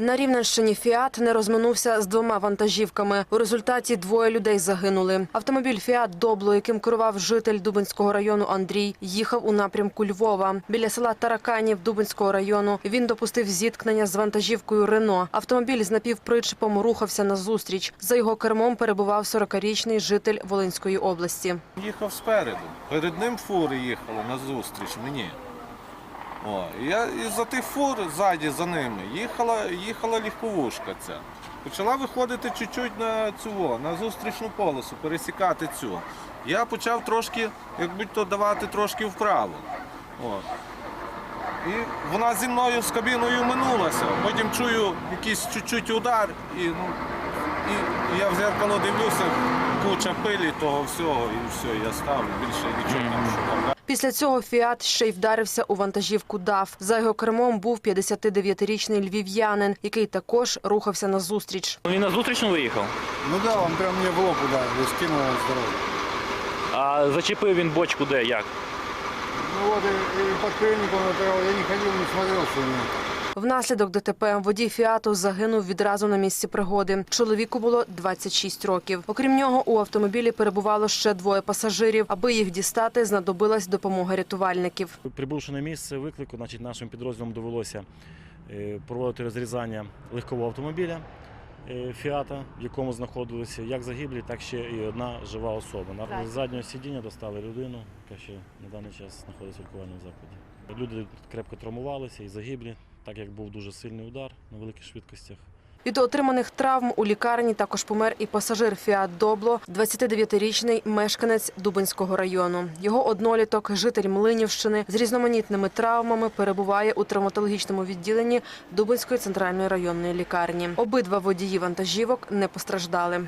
На Рівненщині Фіат не розминувся з двома вантажівками. У результаті двоє людей загинули. Автомобіль Фіат Добло, яким керував житель Дубинського району Андрій, їхав у напрямку Львова. Біля села Тараканів Дубинського району він допустив зіткнення з вантажівкою Рено. Автомобіль з напівпричепом рухався назустріч. За його кермом перебував 40-річний житель Волинської області. Їхав спереду. Перед ним фури їхали назустріч мені. О, я і за тих фур ззаді за ними їхала, їхала легковушка ця. Почала виходити чуть-чуть на цю, на зустрічну полосу, пересікати цю. Я почав трошки, як будь-то давати трошки вправо. О. І вона зі мною з кабіною минулася. Потім чую якийсь чуть-чуть удар, і, ну, і я в зеркало дивлюся, куча пилі того всього, і все, я ставлю, більше нічого там шукав. Після цього Фіат ще й вдарився у вантажівку ДАВ. За його кермом був 59-річний львів'янин, який також рухався назустріч. Він на зустрічну виїхав, Ну да, він прям мені в лоб ударив, скинув дороги. а зачепив він бочку де, як? Под крыльником напирал. Я не ходил, не смотрел, что у. Внаслідок ДТП водій Фіату загинув відразу на місці пригоди. Чоловіку було 26 років. Окрім нього, у автомобілі перебувало ще двоє пасажирів. Аби їх дістати, знадобилась допомога рятувальників. Прибувши на місце виклику, значить, нашим підрозділам довелося е, проводити розрізання легкового автомобіля Фіата, в якому знаходилися як загиблі, так ще і одна жива особа. На заднього сидіння достали людину, яка ще на даний час знаходиться в лікувальному закладі. Люди крепко травмувалися і загиблі, так як був дуже сильний удар на великих швидкостях. Від отриманих травм у лікарні також помер і пасажир Фіат Добло, 29-річний мешканець Дубинського району. Його одноліток, житель Млинівщини, з різноманітними травмами перебуває у травматологічному відділенні Дубинської центральної районної лікарні. Обидва водії вантажівок не постраждали.